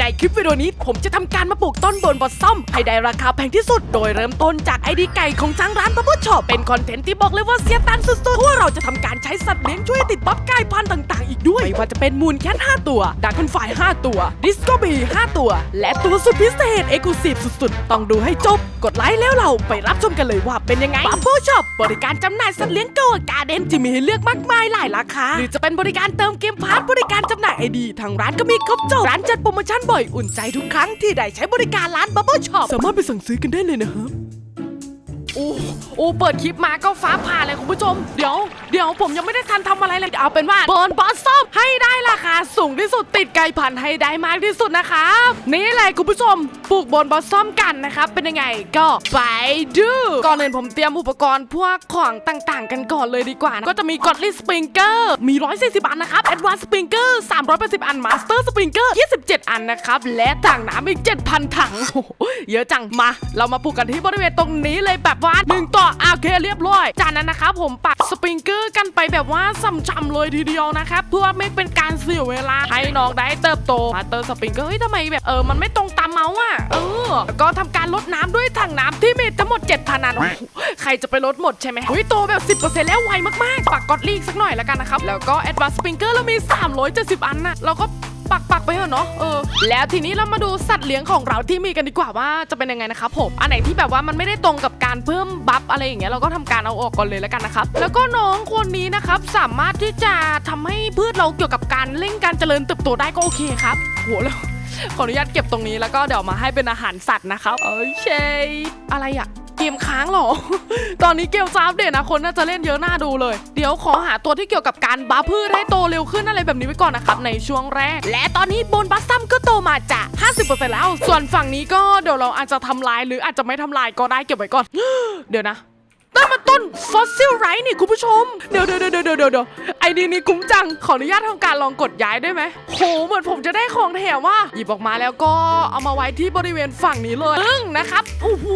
ในคลิปวิดีโอนี้ผมจะทำการมาปลูกต้นบนบอสซ่อม ให้ได้ราคาแพงที่สุด โดยเริ่มต้นจากไอดีไก่ของจ้างร้านบับเบิ้ลช็อปเป็นคอนเทนต์ที่บอกเลยว่าเสียตังค์สุดๆเพราะว่าเราจะทำการใช้สัตว์เลี้ยงช่วยติดบัฟกลายพันธุ์ต่างๆ อีกด้วย ไม่ว่าจะเป็นมูนแคท5ตัวดักคอนฝ่าย 5 ตัว ดิสโกบี 5 ตัว และตัวสุดพิเศษเอกลูซีฟสุดๆ ต้องดูให้จบ กดไลค์แล้วเราไปรับชมกันเลยว่าเป็นยังไงบับเบิลช็อปบริการจำหน่ายสัตว์เลี้ยงโกการ์เด้นที่มีให้เลือกมากมายหลายราคาหรือจะเป็นบริการเติมเกมพาร์ทบริการจำหน่ายไอดีทางร้านก็มีครบจบร้านจัดโปรโมชั่นบ่อยอุ่นใจทุกครั้งที่ได้ใช้บริการร้านบับเบิลช็อปสามารถไปสั่งซื้อกันได้เลยนะครับ โอ้โอ้เปิดคลิปมาก็ฟ้าผ่าเลยคุณผู้ชม เดี๋ยว เดี๋ยวผมยังไม่ได้ทันทำอะไรเลย เอาเป็นว่าเบิร์นบอสซอมให้ได้ราคาสูงที่สุดติดไก่พันให้ได้มากที่สุดนะครับนี่เลยคุณผู้ชมปลูกบนบอสซอมกันนะครับเป็นยังไงก็ไปดูก่อนอื่นผมเตรียมอุปกรณ์พวกของต่างๆ กันก่อนเลยดีกว่านะก็จะมีกอดลิสปริงเกอร์มี 140 อันนะครับแอดวานซ์สปริงเกอร์380 อันมาสเตอร์สปริงเกอร์27 อันนะครับและถังน้ำอีก 7,000 ถังโอ้โหเยอะจังมา เรามาปลูกกันที่บริเวณตรงนี้เลยแบบว่าหนึ่งต่อโอเคเรียบร้อย จากนั้นนะครับผมปักสปริงเกอร์กันไปแบบว่าส่ำๆเลยทีเดียวนะครับเพื่อไม่เป็นการเสียเวลาให้น้องได้เติบโตมาเตอร์สปริงเกอร์เฮ้ยทำไมแบบเออมันไม่ตรงตามเมาส์อะเออแล้วก็ทำการลดน้ำด้วยถังน้ำที่มีทั้งหมด7,000อันโอ้โหใครจะไปลดหมดใช่ไหมเฮ้ยโตแบบ 10%แล้วไวมากๆปักก๊อตลีกสักหน่อยแล้วกันนะครับแล้วก็แอดวานซ์สปริงเกอร์เรามี 370 อันนะเราก็ปักปักไปเถอะเนาะ เออ แล้วทีนี้เรามาดูสัตว์เลี้ยงของเราที่มีกันดีกว่าว่าจะเป็นยังไงนะครับผม อันไหนที่แบบว่ามันไม่ได้ตรงกับ การเพิ่มบัฟอะไรอย่างเงี้ยเราก็ทำการเอาออกก่อนเลยแล้วกันนะครับแล้วก็น้องคนนี้นะครับสามารถที่จะทำให้พืชเราเกี่ยวกับการเร่งการเจริญเติบโตได้ก็โอเคครับโหแล้วขออนุญาตเก็บตรงนี้แล้วก็เดี๋ยวมาให้เป็นอาหารสัตว์นะครับโอเคอะไรอะ มค้างหรอ ตอนนี้เกมซาอัปเดตนะคนน่าจะเล่นเยอะน่าดูเลย เดี๋ยวขอหาตัวที่เกี่ยวกับการบัฟพืชให้โตเร็วขึ้นอะไรแบบนี้ไว้ก่อนนะครับในช่วงแรก และตอนนี้บนบัสซัมก็โตมาจาก50%แล้ว ส่วนฝั่งนี้ก็เดี๋ยวเราอาจจะทำลายหรืออาจจะไม่ทำลายก็ได้เก็บไว้ก่อน เดี๋ยวนะ นั่นมันต้นฟอสซิลไรนี่คุณผู้ชม เดี๋ยวเดี๋ยวเดี๋ยวเดี๋ยวเดี๋ยวไอ้นี่นี่คุ้มจัง ขออนุญาตทำการลองกดย้ายได้ไหมโหเหมือนผมจะได้ของแถมว่า หยิบออกมาแล้วก็เอามาไว้ที่บริเวณฝั่งนี้เลยซึ่งนะครับ โอ้โห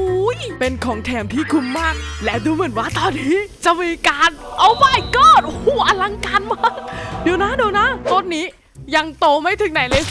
เป็นของแถมที่คุ้มมาก และดูเหมือนว่าตอนนี้จะมีการโอ้ my god โอ้โหอลังการมาก เดี๋ยวนะเดี๋ยวนะต้นนี้ ยังโตไม่ถึงไหนเลย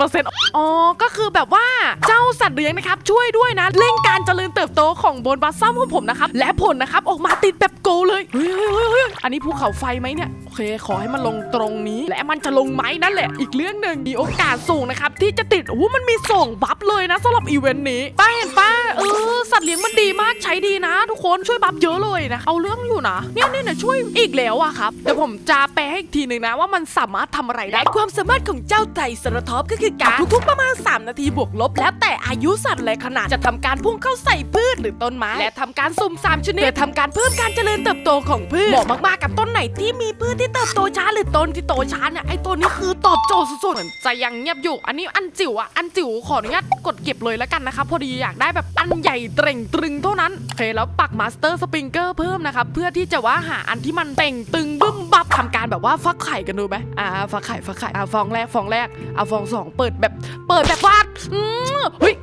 47%อ๋อ ก็คือแบบว่าเจ้าสัตว์เลี้ยงนะครับ ช่วยด้วยนะ เร่งการเจริญเติบโตของบนบัสซัมของผมนะครับ และผลนะครับ ออกมาติดแบบโกเลยเฮ้ยเฮ้ยเฮ้ยเฮ้ยอันนี้ภูเขาไฟไหมเนี่ย โอเค ขอให้มันลงตรงนี้ และมันจะลงไหมนั่นแหละ อีกเรื่องหนึ่งมีโอกาสสูงนะครับ ที่จะติดโอ้มันมีส่งบัฟเลยนะสำหรับอีเวนต์นี้ป้าเห็นป้าเออสัตว์เลี้ยงมันดีมากใช้ดีนะ ทุกคนช่วยบัฟเยอะเลยนะเอาเรื่องอยู่นะเนี่ยเนี่ยเนี่ยช่วยอีกแล้วอะครับเดี๋ยวผมจะแปลให้อีกทีหนึ่งนะว่ามันสามารถทำอะไรได้ความสามารถของเจ้าไตรเซราทอปส์ก็คือการทุกๆประมาณ 3 นาทีบวกลบ แล้วแต่อายุสัตว์และขนาดจะทำการพุ่งเข้าใส่พืชหรือต้นไม้ และทำการสุ่ม 3 ชนิดเพื่อทำการเพิ่มการเจริญเติบโตของพืชเหมาะมากๆกับต้นไหนที่มีพืชที่เติบโตช้าหรือต้นที่โตช้าเนี่ยไอ้ตัวนี้คือตอบโจทย์สุดๆเหมือนจะยังเงียบอยู่ อันนี้อันจิ๋วอะอันจิ๋วขออนุญาตกดเก็บเลยแล้วกันนะครับพอดีอยากได้แบบอันใหญ่เต่งตรึงเท่านั้นโอเคแล้วปักมาสเตอร์สปริงเกอร์เพิ่มนะครับเพื่อที่จะว่าหาอันที่มันเต่งตึงบึ้มบับทำการแบบว่าฟักไข่กันดูไหมอ่าฟักไข่ฟักไข่อ่าฟองแรกฟองแรกเอาฟองสองเปิดแบบเปิดแบบว่าอืมเฮ้ย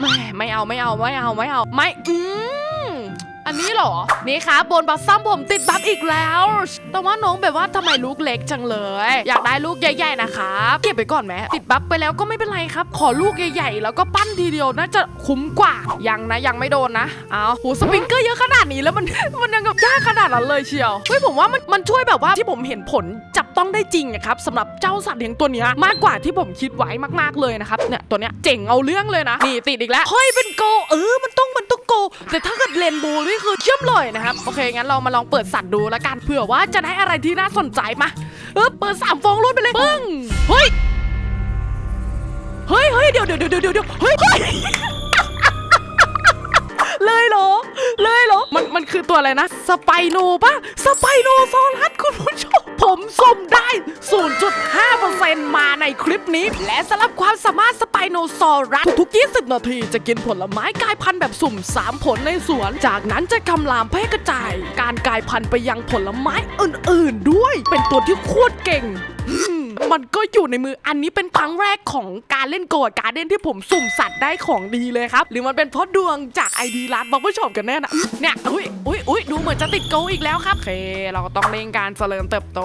ไม่ไม่เอาไม่เอาไม่เอาไม่เอาไม่อืม อันนี้เหรอ นี่ครับบนบัสซัมผมติดบัฟอีกแล้ว แต่ว่าน้องแบบว่าทำไมลูกเล็กจังเลย อยากได้ลูกใหญ่ๆนะครับเก็บไปก่อนไหมติดบัฟไปแล้วก็ไม่เป็นไรครับ ขอลูกใหญ่ๆ แล้วก็ปั้นทีเดียวน่าจะคุ้มกว่า ยังนะยังไม่โดนนะเอาหูสปริงเกอร์เยอะขนาดนี้แล้วมันมันยังกับยากขนาดนั้นเลยเชียวเฮ้ยผมว่ามันมันช่วยแบบว่าที่ผมเห็นผลจับต้องได้จริงอะครับสำหรับเจ้าสัตว์เลี้ยงตัวนี้มากกว่าที่ผมคิดไว้มากๆเลยนะครับเนี่ยตัวเนี้ยเจ๋งเอาเรื่องเลยนะนี่ติดอีกแล้วเฮ้ยเป็นโกเออมันต้องมันต้อง แต่ถ้าเกิดเลนโบว์นี่คือเชื่อมเลยนะครับ โอเค งั้นเรามาลองเปิดสัตว์ดูแล้วกันเผื่อว่าจะได้อะไรที่น่าสนใจมาเออเปิดสามฟองรวดไปเลยปึ้งเฮ้ยเฮ้ยเฮ้ยเดี๋ยวเดี๋ยวเดี๋ยวเดี๋ยวเดี๋ยวเฮ้ยเฮ้ยเลยเหรอ เลยเหรอ มันมันคือตัวอะไรนะ สไปโนปะสไปโนซอรัสคุณผู้ชม ผมสุ่มได้ 0.5%มาในคลิปนี้ และสำหรับความสามารถสไปโนซอรัสทุกๆ20 นาทีจะกินผลไม้กลายพันธุ์แบบสุ่ม 3 ผลในสวน จากนั้นจะคำรามแพร่กระจาย การกลายพันธุ์ไปยังผลไม้อื่นๆ ด้วย เป็นตัวที่โคตรเก่ง มันก็อยู่ในมืออันนี้เป็นครั้งแรกของการเล่นโกดการเด้นที่ผมสุ่มสัตว์ได้ของดีเลยครับ หรือมันเป็นเพราะดวงจากไอดีร้านบอกผู้ชมกันแน่นะเนี่ยอุ้ยอุ้ยอุ้ยดูเหมือนจะติดโกอีกแล้วครับเค เราก็ต้องเร่งการเจริญเติบโต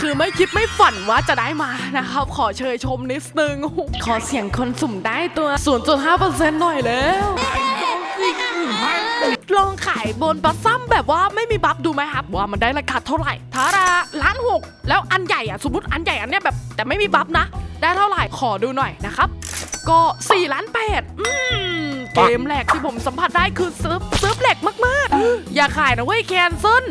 คือไม่คิดไม่ฝันว่าจะได้มานะครับ ขอเชยชมนิดนึงขอเสียงคนสุ่มได้ตัว 0.5%หน่อยแล้ว ลองขายบนบัสซัมแบบว่าไม่มีบัฟดูไหมครับ ว่ามันได้ราคาเท่าไหร่ทาราล้านหกแล้วอันใหญ่อะสมมติอันใหญ่อันเนี้ยแบบ แต่ไม่มีบัฟนะ ได้เท่าไหร่ขอดูหน่อยนะครับ ก็4ล้านแปดอืมเกมแหลกที่ผมสัมผัสได้คือเซิร์ฟเซิร์ฟแหลกมากๆ อย่าขายนะเว้ยแคนเซิล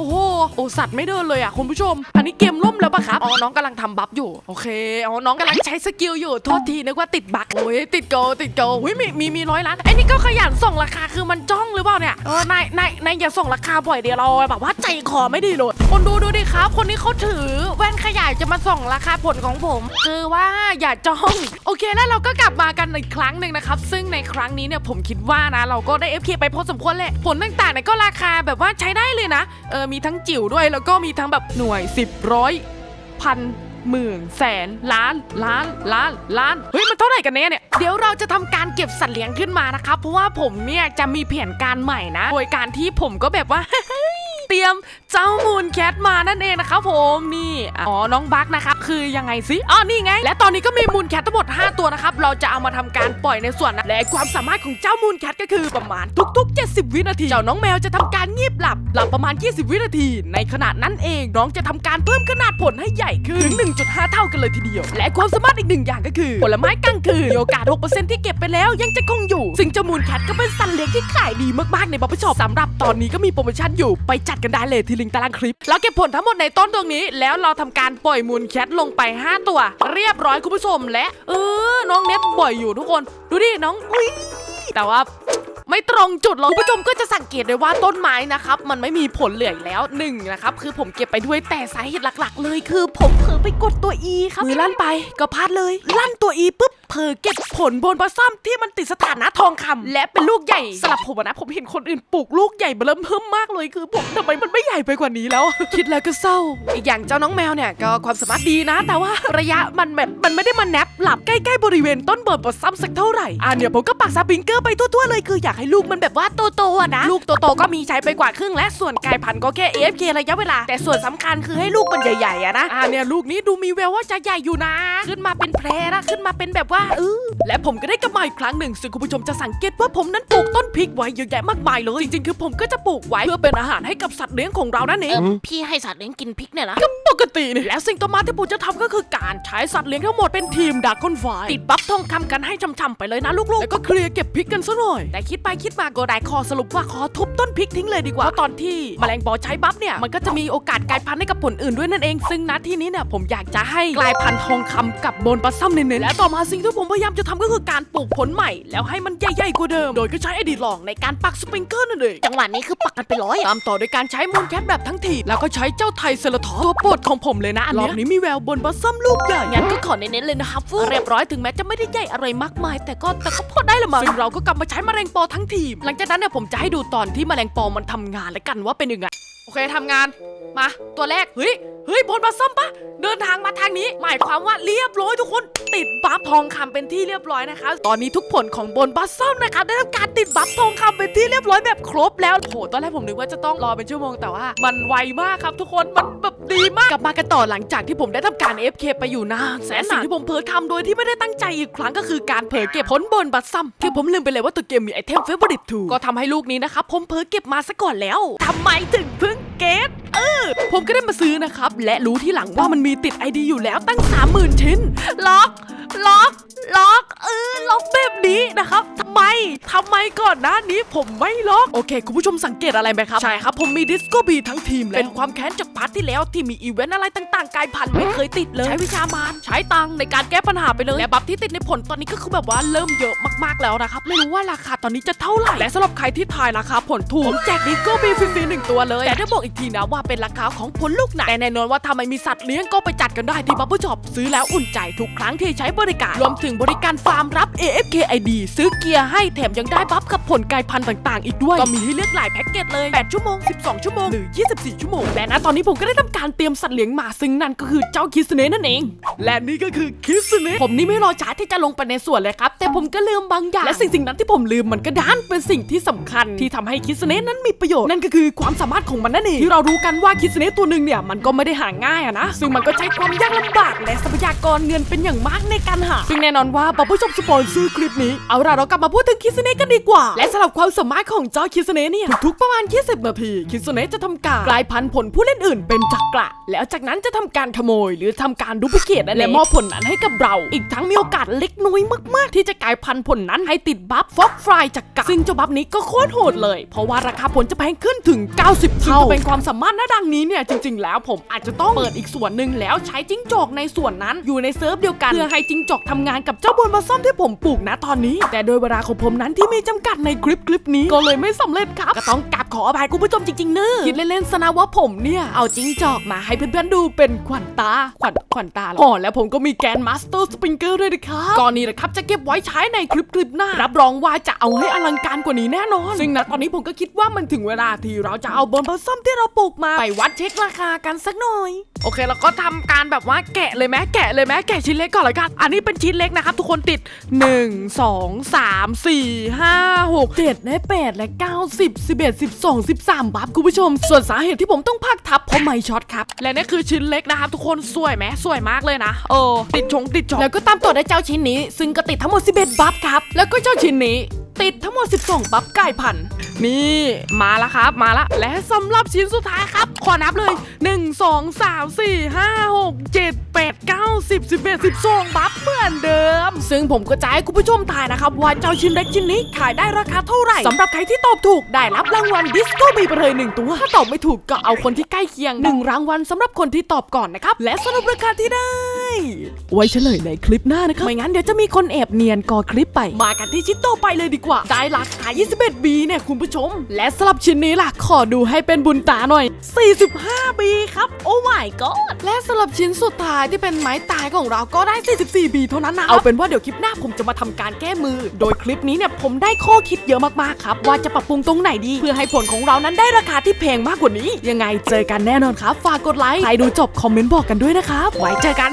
โอ้โหโอสัตว์ไม่เดินเลยอะคุณผู้ชม อันนี้เกมล่มแล้วปะครับอ๋อน้องกำลังทำบัฟอยู่ โอเคอ๋อน้องกำลังใช้สกิลอยู่โทษทีนึกว่าติดบั๊กโอ้ยติดโกติดโกอุ้ยมีมีมีร้อยล้านไอ้นี่ก็ขยันส่งราคาคือมันจ้องหรือเปล่าเนี่ยเออนายนายนายอย่าส่งราคาบ่อยเดี๋ยวเราแบบว่าใจคอไม่ดีเลยคนดูดูดิครับ คนนี้เขาถือแว่นขยายจะมาส่งราคาผลของผม คือว่าอย่าจ้อง โอเคแล้วเราก็กลับมากันอีกครั้งหนึ่งนะครับ ซึ่งในครั้งนี้เนี่ยผมคิดว่านะ เราก็ได้ FK ไปพอสมควรแหละผลต่างๆเนี่ยก็ราคาแบบว่าใช้ได้เลยนะเออมีทั้งจิ๋วด้วย แล้วก็มีทั้งแบบหน่วยสิบร้อยพันหมื่นแสนล้านล้านล้านล้านเฮ้ยมันเท่าไหร่กันแน่เนี่ยเดี๋ยวเราจะทำการเก็บสัตว์เลี้ยงขึ้นมานะครับเพราะว่าผมเนี่ยจะมีแผนการใหม่นะ โดยการที่ผมก็แบบว่า เตรียมเจ้ามูนแคทมานั่นเองนะครับผมนี่อ๋อน้องบักนะครับคือยังไงสิอ๋อนี่ไง และตอนนี้ก็มีมูนแคททั้งหมด 5 ตัวนะครับเราจะเอามาทำการปล่อยในส่วนนะและความสามารถของเจ้ามูนแคทก็คือประมาณทุก ๆ 70 วินาทีเจ้าน้องแมวจะทำการงีบหลับหลับประมาณ 20 วินาที ในขณะนั้นเองน้องจะทำการเพิ่มขนาดผลให้ใหญ่ขึ้นถึง1.5 เท่ากันเลยทีเดียว และความสามารถอีกหนึ่งอย่างก็คือ ผลไม้กลางคืนโอกาส 6%ที่เก็บไปแล้วยังจะคงอยู่ ซึ่งเจ้ามูนแคทก็เป็นสัตว์เลี้ยงที่ขายดีมากๆในบัฟเฟช็อปสำหรับตอนนี้ก็มีโปรโมชั่นอยู่ไปจัดกันได้เลยที่ลิงก์ตารางคลิป แล้วเก็บผลทั้งหมดในต้นตรงนี้ แล้วเราทำการปล่อยมูลแคทลงไป 5 ตัว เรียบร้อยคุณผู้ชมและ เออ น้องเน็ตบ่อยอยู่ทุกคน ดูดิน้องอุ้ยแต่ว่า ไม่ตรงจุดหรอกคุณผู้ชมก็จะสังเกตได้ว่าต้นไม้นะครับมันไม่มีผลเหลืออีกแล้วหนึ่งนะครับคือผมเก็บไปด้วยแต่สาเหตุหลัก ๆ เลยคือ ผมเผลอไปกดตัว E ครับมือลั่นไปก็พลาดเลย ลั่นตัว E ปุ๊บเผลอเก็บผลบนปลาซ่อมที่มันติดสถานะทองคำและเป็นลูกใหญ่สำหรับผมอะนะผมเห็นคนอื่นปลูกลูกใหญ่เบอเริ่มเพิ่มมากเลยคือผมทำไมมันไม่ใหญ่ไปกว่านี้แล้ว คิดแล้วก็เศร้า อีกอย่างเจ้าน้องแมวเนี่ยก็ความสามารถดีนะ แต่ว่าระยะมันแบบมันไม่ได้มาแนบหลับใกล้ๆบริเวณต้นเบิร์ดปลาซ่อมสักเท่าไหร่อะเนี่ยผมก็ปักสปริงเกอร์ไปทั่วๆเลยคืออยากให้ลูกมันแบบว่าโตๆอะนะ ลูกโตๆก็มีใช้ไปกว่าครึ่งและส่วนกลายพันธุ์ก็แค่ AFK ระยะเวลา แต่ส่วนสำคัญคือให้ลูกมันใหญ่ๆอะนะอ่าเนี่ยลูกนี้ดูมีแววว่าจะใหญ่อยู่นะ ขึ้นมาเป็นแพรนะขึ้นมาเป็นแบบว่าเออและผมก็ได้กลับมาอีกครั้งหนึ่งซึ่งคุณผู้ชมจะสังเกตว่าผมนั้นปลูกต้นพริกไว้เยอะแยะมากมายเลยจริงๆคือผมก็จะปลูกไว้เพื่อเป็นอาหารให้กับสัตว์เลี้ยงของเรานั่นเองพี่ให้สัตว์เลี้ยงกินพริกเนี่ยนะก็ ปกตินี่และสิ่งต่อมาที่ผมจะทำก็คือการใช้สัตว์เลี้ยงทั้งหมดเป็นทีมดักคอนไฟติดบัฟทองคำกันให้ช่ำๆไปเลยนะลูกๆแล้วก็เคลียร์เก็บพริกกันซะหน่อย แต่คิดไปคิดมาก็ได้คอสรุปว่าขอทุบต้นพริกทิ้งเลยดีกว่าเพราะตอนที่แมลงปอใช้บัฟเนี่ยมันก็จะมีโอกาสกลายพันธุ์ให้กับผลอื่นด้วยนั่นเอง ซึ่งณที่นี้เนี่ยผมอยากจะให้กลายพันธุ์ทองคำกับโบนปลาซ้ำเน้นๆและต่อมาสิ่งที่ผมพยายามจะทำก็คือการปลูกผลใหม่ แล้วให้มันใหญ่ๆกว่าเดิม โดยก็ใช้ไอดีลองในการปักสปริงเกอร์นั่นเองจังหวะนี้คือปักกันไปร้อยตามต่อด้วยการใช้มูลแคทแบบทั้งทีแล้วก็ใช้เจ้าไทยเซลทอตัวโปรดของผมเลยนะอันเนี้ยรอบนี้มีแววบนบัสซัมลูกใหญ่งั้นก็ขอเน้นๆเลยนะครับฟูเรียบร้อยถึงแม้จะไม่ได้ใหญ่อะไรมากมาย แต่ก็แต่ก็พอได้ละมั้งซึ่งเราก็กลับมาใช้แมลงปอทั้งทีม หลังจากนั้นเนี่ยผมจะให้ดูตอนที่แมลงปอมันทำงานแล้วกันว่าเป็นยังไง โอเคทำงาน มา ตัวแรก เฮ้ยเฮ้ยบนบัสซัมปะเดินทางมาทางนี้ หมายความว่าเรียบร้อยทุกคน ติดบัฟทองคำเป็นที่เรียบร้อยนะคะ ตอนนี้ทุกผลของบนบัสซัมนะคะได้ทำการติดบัฟทองคำเป็นที่เรียบร้อยแบบครบแล้วโหตอนแรกผมนึกว่าจะต้องรอเป็นชั่วโมงแต่ว่า มันไวมากครับทุกคนมันแบบดีมากกลับมากันต่อหลังจากที่ผมได้ทำการ FK ไปอยู่นานแสนสิ่งที่ผมเผลอทำโดยที่ไม่ได้ตั้งใจอีกครั้งก็คือการเผลอเก็บผลบนบัสซัมคือผมลืมไปเลยว่าตัวเกมมีไอเทมเฟเวอร์ดิตทูก็ทำให้ลูกนี้นะครับผมเผลอเก็บมาซะก่อนแล้วทำไมถึงเพิ่งเก็ต เออ ผมก็ได้มาซื้อนะครับ และรู้ที่หลังว่ามันมีติดไอดีอยู่แล้วตั้ง 30,000 ชิ้น ล็อก ล็อก ล็อก เออ ล็อกแบบนี้นะครับทำไมทำไมก่อนหน้านี้ผมไม่ล็อก โอเค คุณผู้ชมสังเกตอะไรไหมครับ ใช่ครับ ผมมีดิสโกบีทั้งทีมแล้วเป็นความแค้นจากพาร์ทที่แล้วที่มีอีเวนต์อะไรต่างๆกลายพันธุ์ไม่เคยติดเลย ใช้วิชามารใช้ตังในการแก้ปัญหาไปเลย และบัฟที่ติดในผลตอนนี้ก็คือแบบว่าเริ่มเยอะมากๆแล้วนะครับ ไม่รู้ว่าราคาตอนนี้จะเท่าไหร่ และสำหรับใครที่ทายราคาผลถูกผมแจกดิสโกบีฟรีๆหนึ่งตัวเลย แต่ได้บอกอีกทีนะว่าเป็นราคาของผลลูกไหนแต่แน่นอนว่าถ้าไม่มีสัตว์เลี้ยงก็ไปจัดกันได้ที่บับเบิ้ลช็อปซื้อแล้วอุ่นใจทุกครั้งที่ใช้บริการ รวมถึงบริการฟาร์มรับ AFK ID ซื้อเกียร์ให้แถมยังได้บัฟกับผลกายพันธุ์ต่างๆ อีกด้วย ก็มีให้เลือกหลายแพ็กเกจเลย 8 ชั่วโมง 12 ชั่วโมง หรือ 24 ชั่วโมง และณตอนนี้ผมก็ได้ทำการเตรียมสัตว์เลี้ยงมาซึ่งนั่นก็คือเจ้าคิสเนะนั่นเอง และนี่ก็คือคิสเนะผมนี่ไม่รอช้าที่จะลงไปในสวนเลยครับ แต่ผมก็ลืมบางอย่าง และสิ่งสิ่งนั้นที่ผมลืมมันก็ด้านเป็นสิ่งที่สำคัญที่ทำให้คิสเนะนั้นมีประโยชน์นั่นก็คือความสามารถของมันนั่นเองที่เรารู้กันว่าคิสเนะตัวหนึ่งเนี่ยมันก็ไม่ได้หาง่ายอะนะ ซึ่งมันก็ใช้ความยากลำบากและทรัพยากรเงินเป็นอย่างมากในการหา ซึ่งแน่นอนว่าบอผู้ชมสปอนเซอร์คลิปนี้ เอาล่ะเรากลับมาพูดถึงคิสเนะกันดีกว่า และสำหรับความสามารถของเจ้าคิสเนะเนี่ยทุกๆประมาณ 20 นาที คิสเนะจะทำการกลายพันธุ์ผลผู้เล่นอื่นเป็นจักระ แล้วจากนั้นจะทำการขโมย หรือทำการดูพิเคตและมอบผลนั้นให้กับเรา อีกทั้งมีโอกาสเล็กน้อยมากๆ ที่จะกลายพันธุ์ผลนั้นให้ติดบัฟฟอกฟรายจักระซึ่งเจ้าบัฟนี้ก็โคตรโหดเลย เพราะว่าราคาผลจะแพงขึ้นถึง 90 เท่าซึ่งก็เป็นความสามารถหน้าดังนี้เนี่ยจริง ๆ แล้วผมอาจจะต้องเปิดอีกส่วนหนึ่งแล้วใช้จิ้งจอกในส่วนนั้นอยู่ในเซิร์ฟเดียวกันเพื่อให้จิ้งจอกทำงานกับเจ้าบนบาซ่อมที่ผมปลูกนะตอนนี้ แต่โดยเวลาของผมนั้นที่มีจำกัดในคลิปคลิปนี้ก็เลยไม่สำเร็จครับก็ต้องกราบขออภัยคุณผู้ชมจริงๆเนอะคิดเล่นๆซะนะว่าผมเนี่ยเอาจิ้งจอกมาให้เพื่อนๆดูเป็นขวัญตาขวัญขวัญตาเหรออ๋อแล้วผมก็มีแกนมาสเตอร์สปริงเกอร์ด้วยนะครับก่อนนี้นะครับจะเก็บไว้ใช้ในคลิปคลิปหน้า รับรองว่าจะเอาให้อลังการกว่านี้แน่นอน ซึ่งณตอนนี้ผมก็คิดว่ามันถึงเวลาที่เราจะเอาบนผสมที่เราปลูกมาไปวัดเช็คราคากันสักหน่อย โอเคเราก็ทำการแบบว่าแกะเลยไหมแกะเลยไหมแกะชิ้นเล็กก่อนเลยกัน อันนี้เป็นชิ้นเล็กนะครับทุกคนติด 1 2 3 4 5 6 7และ8และ9 10 11 12 13บัฟคุณผู้ชม ส่วนสาเหตุที่ผมต้องพักทับเพราะไม่ช็อตครับ และนี่คือชิ้นเล็กนะครับทุกคนสวยไหมสวยมากเลยนะเออติดชงติดชงแล้วก็ตามต่อด้วยเจ้าชิ้นนี้ ซึ่งก็ติดทั้งหมด 11 บัฟครับแล้วก็เจ้าชิ้นนี้ ติดทั้งหมด 12 ปั๊บไก่พันนี่มาแล้วครับมาแล้วและสำหรับชิ้นสุดท้ายครับ ขอนับเลย 1 2 3 4 5 6 7 8 10 11 12บัฟเหมือนเดิม ซึ่งผมก็จะให้คุณผู้ชมทายนะครับ ว่าเจ้าชิ้นเล็กชิ้นนี้ขายได้ราคาเท่าไหร่สำหรับใครที่ตอบถูกได้รับรางวัลดิสโก้บีไปเลยหนึ่งตัว ถ้าตอบไม่ถูกก็เอาคนที่ใกล้เคียงหนึ่งรางวัลสำหรับคนที่ตอบก่อนนะครับ และสรุปราคาที่ได้ ไว้เฉลยในคลิปหน้านะครับ ไม่งั้นเดี๋ยวจะมีคนแอบเนียนก่อคลิปไป มากันที่ชิ้นต่อไปเลยดีกว่า ได้ราคา 21บีเนี่ยคุณผู้ชม และสำหรับชิ้นนี้ล่ะขอดูให้เป็นบุญตาหน่อย 45 บีครับ โอ้ my god และสำหรับชิ้นสุดท้ายที่เป็นไม้ตายของเราก็ได้ 44 บีเท่านั้นนะ เอาเป็นว่าเดี๋ยวคลิปหน้าผมจะมาทำการแก้มือ โดยคลิปนี้เนี่ยผมได้ข้อคิดเยอะมากๆครับ ว่าจะปรับปรุงตรงไหนดี เพื่อให้ผลของเรานั้นได้ราคาที่แพงมากกว่านี้ ยังไงเจอกันแน่นอนครับ ฝากกดไลค์ ใครดูจบคอมเมนต์บอกกันด้วยนะครับ ไว้เจอกัน